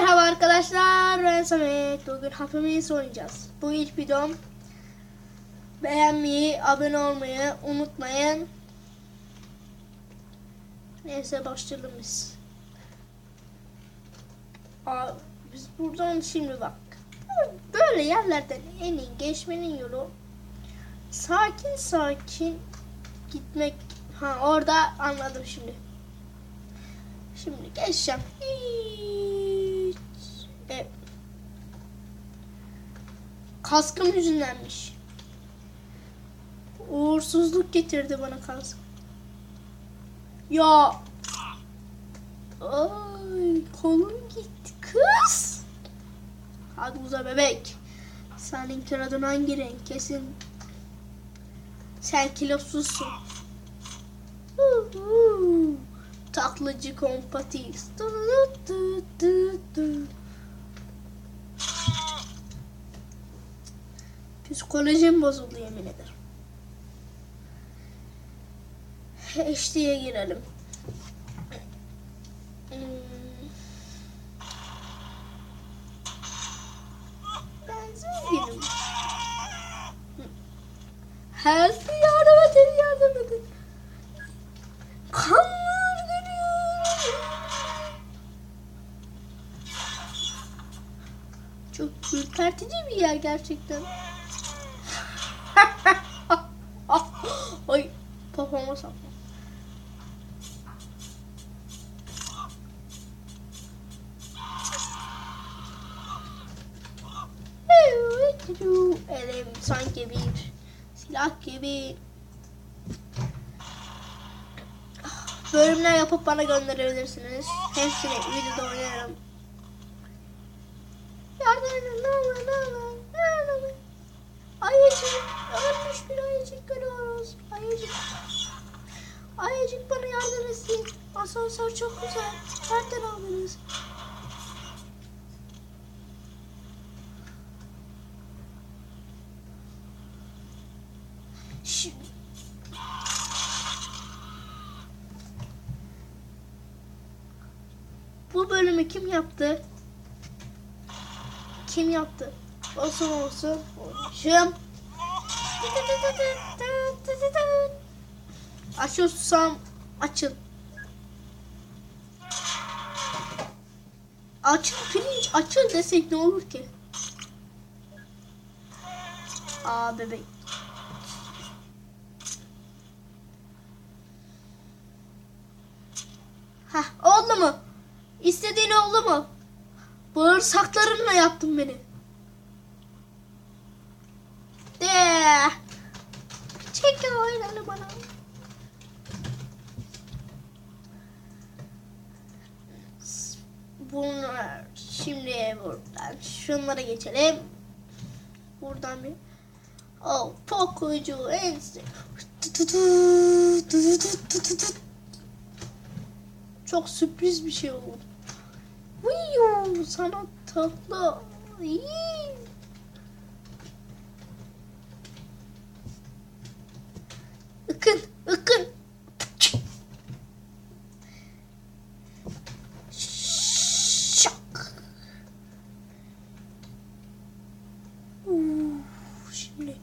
Merhaba arkadaşlar ben Samet. Bugün hapimiz oynayacağız. Bu ilk videom. Beğenmeyi, abone olmayı unutmayın. Neyse başlayalım biz. Aa, biz buradan şimdi bak. Böyle yerlerden en iyi geçmenin yolu sakin sakin gitmek. Ha orada anladım şimdi. Şimdi geçeceğim. Hiç. E, kaskım yüzündenmiş. Uğursuzluk getirdi bana kask. Ya. Ay kolum gitti kız. Hadi uza bebek. Senin adın hangi renk kesin. Sen kilosuzsun. Hu hu. Psikolojim bozuldu yemin ederim. HD'ye girelim. Ben zenginim. Help yardım edin yardım edin. Kanlar görüyorum. Çok ürpertici bir yer gerçekten. Sanki bir silah gibi. Bölümler yapıp bana gönderebilirsiniz. Hepsini videoda oynarım. Yardım edin ne olur ne olur ne olur. Ayıcık ölmüş bir ayıcık görüyoruz. Ayıcık. Ayıcık bana yardım etsin. Asansör çok güzel. Nereden aldınız? Şimdi Bu bölümü kim yaptı? Kim yaptı? Olsun olsun. Olmuşum. Açıyorsam açın. Açın pirinç açın desek ne olur ki? Aa bebek. Hah oldu mu? İstediğin oldu mu? Bağırsaklarınla yaptın beni. De. Çek oynalı bana. Bunlar şimdi buradan şunlara geçelim. Buradan bir Oh, pokucu en Çok sürpriz bir şey oldu. Uyuu sana tatlı. İyi. Ikın. Şak. Uu, şimdi.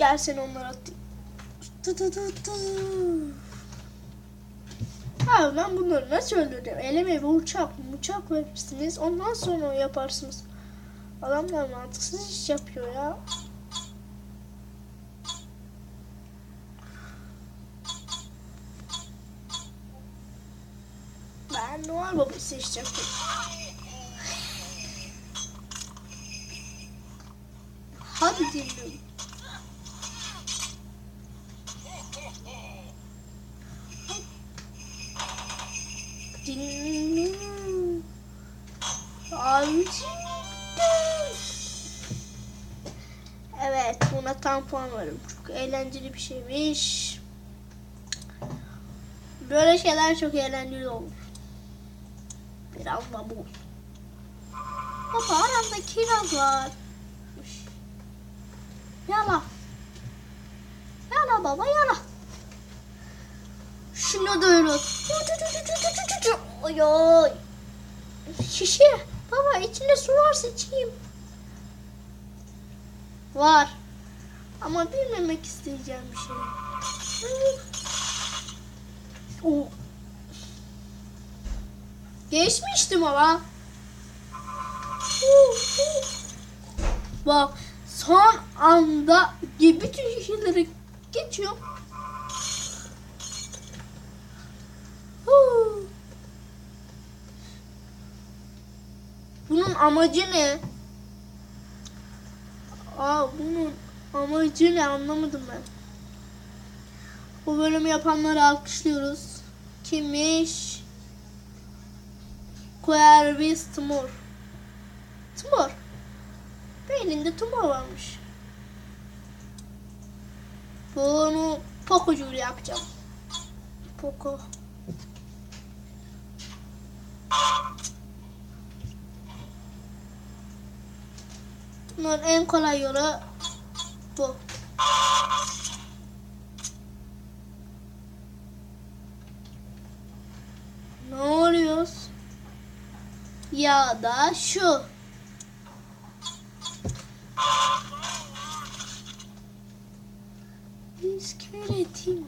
Gelsen onlara atayım. Tı ben bunları nasıl öldüreceğim? Elime bir uçak, uçak verirsiniz. Ondan sonra yaparsınız. Adamlar mantıksız iş yapıyor ya. Ben Noel Baba seçecektim. Hadi dinleyin. Evet buna tam puan veririm. Çok eğlenceli bir şeymiş. Böyle şeyler çok eğlenceli olur. Biraz da bu. Baba aramda kiraz var. Yala. Yara baba yara. Da öyle. Oy oy. Şişe. Baba içinde su varsa içeyim. Var. Ama bilmemek isteyeceğim bir şey. Oo. Geçmiştim ama. Bak son anda gibi bütün şişeleri geçiyor. Huu. Bunun amacı ne? Aa bunun amacı ne anlamadım ben. Bu bölümü yapanları alkışlıyoruz. Kimmiş? Quervis Tumor. Tumor. Beyninde tumor varmış. Bunu Poco'cuyla yapacağım. Poco. Bunların en kolay yolu bu. Ne oluyor? Ya da şu. İskeletim.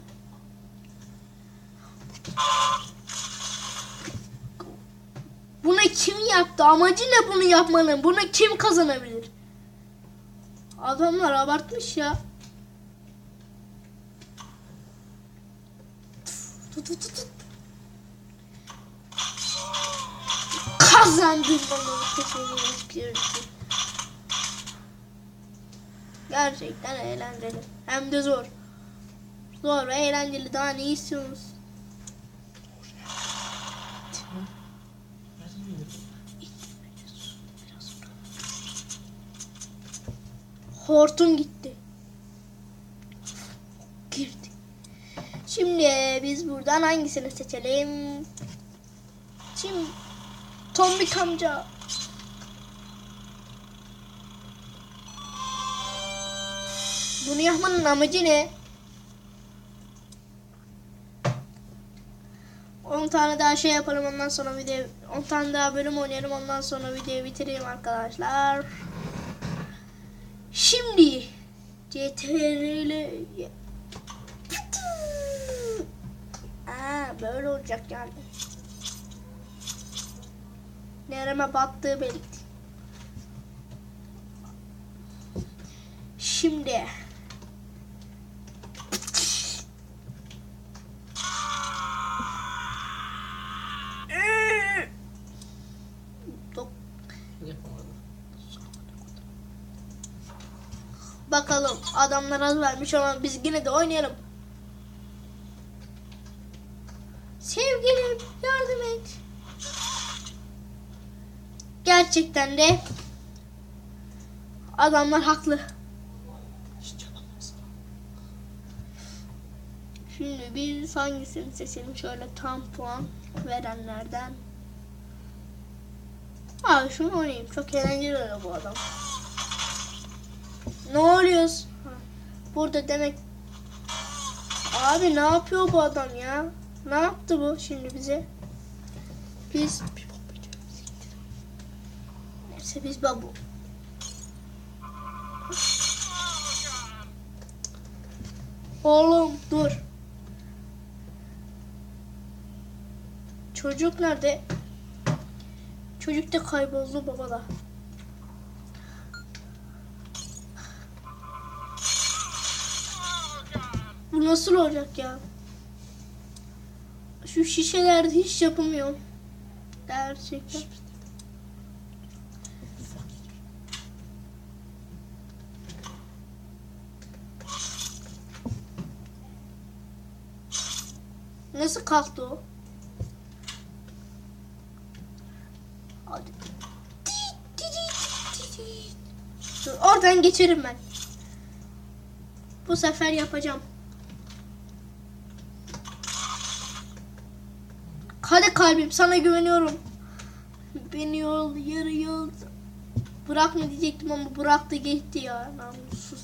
Bunu kim yaptı? Amacı ne bunu yapmanın? Bunu kim kazanabilir? Adamlar abartmış ya. Tut tut tut. Kazandım bana. Gerçekten eğlenceli. Hem de zor. Zor ve eğlenceli. Daha ne istiyorsunuz? Hortum gitti. Girdi. Şimdi biz buradan hangisini seçelim? Şimdi Tombik amca. Bunu yapmanın amacı ne? 10 tane daha şey yapalım ondan sonra video 10 tane daha bölüm oynayalım ondan sonra videoyu bitireyim arkadaşlar. Şimdi CTRL Aa, böyle olacak yani. Nereme battığı belirtti. Şimdi Bakalım adamlar az vermiş ama biz yine de oynayalım. Sevgilim yardım et. Gerçekten de adamlar haklı. Şimdi biz hangisini seçelim şöyle tam puan verenlerden. Abi şunu oynayayım. Çok eğlenceli oluyor bu adam. Ne oluyoruz? Burada demek... Abi ne yapıyor bu adam ya? Ne yaptı bu şimdi bize? Biz... Neyse biz babu. Oğlum dur. Çocuk nerede? Çocuk da kayboldu baba Nasıl olacak ya? Şu şişelerde hiç yapamıyorum. Gerçekten. Nasıl kalktı o? Dur, oradan geçerim ben. Bu sefer yapacağım. Hadi kalbim sana güveniyorum. Beni yol yarı yol bırakma diyecektim ama bıraktı gitti ya. Namussuz.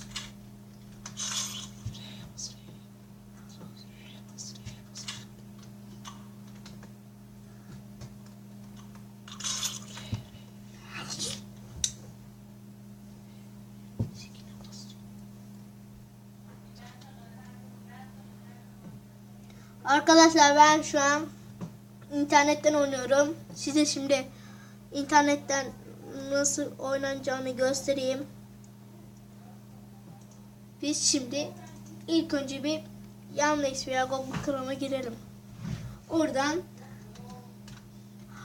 Arkadaşlar ben şu an internetten oynuyorum. Size şimdi internetten nasıl oynanacağını göstereyim. Biz şimdi ilk önce bir Yandex veya Google Chrome'a girelim. Oradan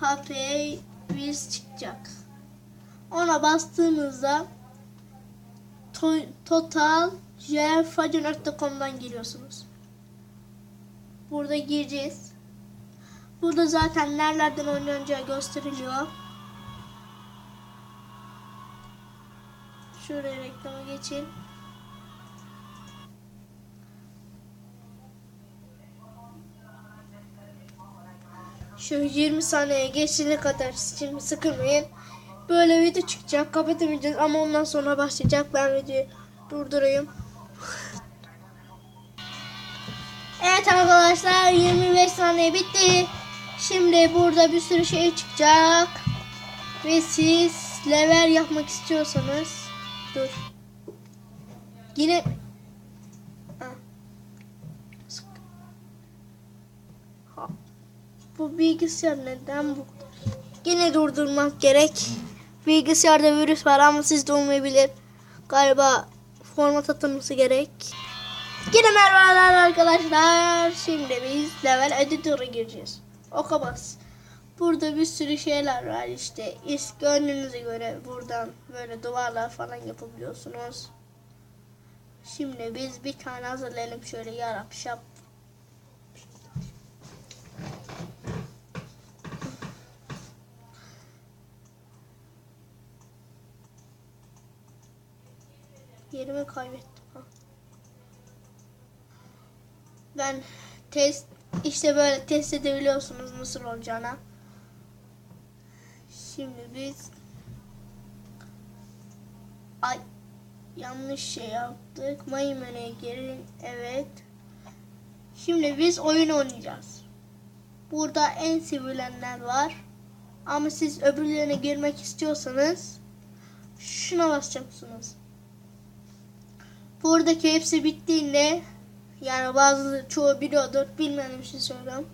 HP Viz çıkacak. Ona bastığınızda to- total giriyorsunuz. Burada gireceğiz. Burada zaten nerelerden oynanacağı gösteriliyor. Şuraya reklama geçin. Şu 20 saniye geçene kadar şimdi sıkılmayın. Böyle video çıkacak. Kapatamayacağız ama ondan sonra başlayacak. Ben videoyu durdurayım. Evet arkadaşlar 25 saniye bitti. Şimdi burada bir sürü şey çıkacak. Ve siz level yapmak istiyorsanız dur. Yine. Bu bilgisayar neden bu? Yine durdurmak gerek. Bilgisayarda virüs var ama sizde olmayabilir. Galiba format atılması gerek. Yine merhabalar arkadaşlar. Şimdi biz level editor'a gireceğiz. Oka bas. Burada bir sürü şeyler var işte. İst gönlünüze göre buradan böyle duvarlar falan yapabiliyorsunuz. Şimdi biz bir tane hazırlayalım şöyle yarap şap. Yerimi kaybettim. Ha. Ben test işte böyle test edebiliyorsunuz nasıl olacağına. Şimdi biz ay yanlış şey yaptık. Mayın girin. Evet. Şimdi biz oyun oynayacağız. Burada en sevilenler var. Ama siz öbürlerine girmek istiyorsanız şuna basacaksınız. Buradaki hepsi bittiğinde yani bazı çoğu biliyordur bilmeyen bir şey söylüyorum.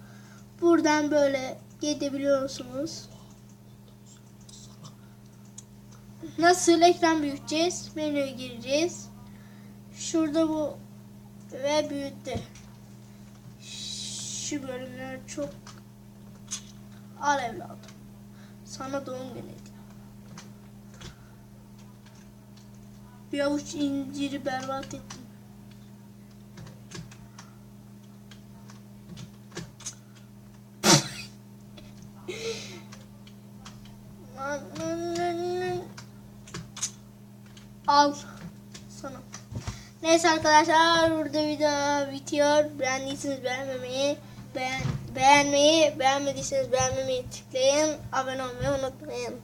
Buradan böyle gidebiliyorsunuz. Nasıl ekran büyüteceğiz? Menüye gireceğiz. Şurada bu ve büyüttü. Şu bölümler çok al evladım. Sana doğum günü. Bir avuç inciri berbat ettim. Al sana. Neyse arkadaşlar burada video bitiyor. Beğendiyseniz beğenmemeyi, beğen, beğenmeyi, beğenmediyseniz beğenmemeyi tıklayın. Abone olmayı unutmayın.